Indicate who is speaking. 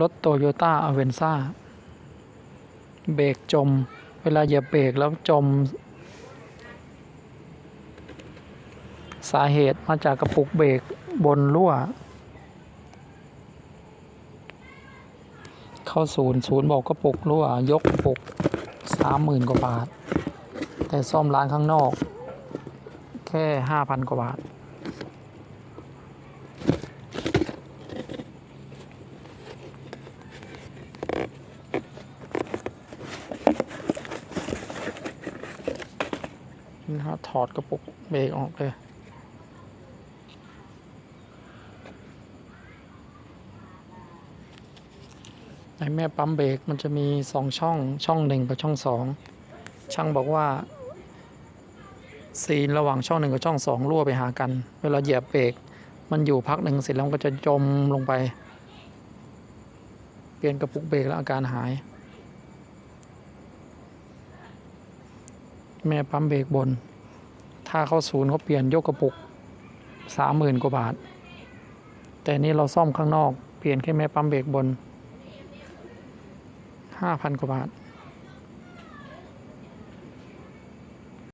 Speaker 1: รถโตโยต้าอเวนซ่าเบรกจม เวลาเหยียบเบรกแล้วจม สาเหตุมาจากกระปุกเบรกบนรั่ว เข้าศูนย์ศูนย์บอกกระปุกรั่ว ยกกระปุกสามหมื่นกว่าบาท แต่ซ่อมร้านข้างนอก แค่ห้าพันกว่าบาท นะฮะถอดกระปุกเบรกออกเลยในแม่ปั๊มเบรกมันจะมีสองช่องช่องหนึ่งกับช่องสองช่างบอกว่าซีนระหว่างช่องหนึ่งกับช่องสองรั่วไปหากัน เวลาเหยียบเบรกมันอยู่พักหนึ่งเสร็จแล้วมันก็จะจมลงไป เปลี่ยนกระปุกเบรกแล้วอาการหาย แม่ปั๊มเบรกบน ถ้าเข้าศูนย์เขาเปลี่ยนยกกระปุกสามหมื่นกว่าบาท แต่นี่เราซ่อมข้างนอก เปลี่ยนแค่แม่ปั๊มเบรกบนห้าพันกว่าบาท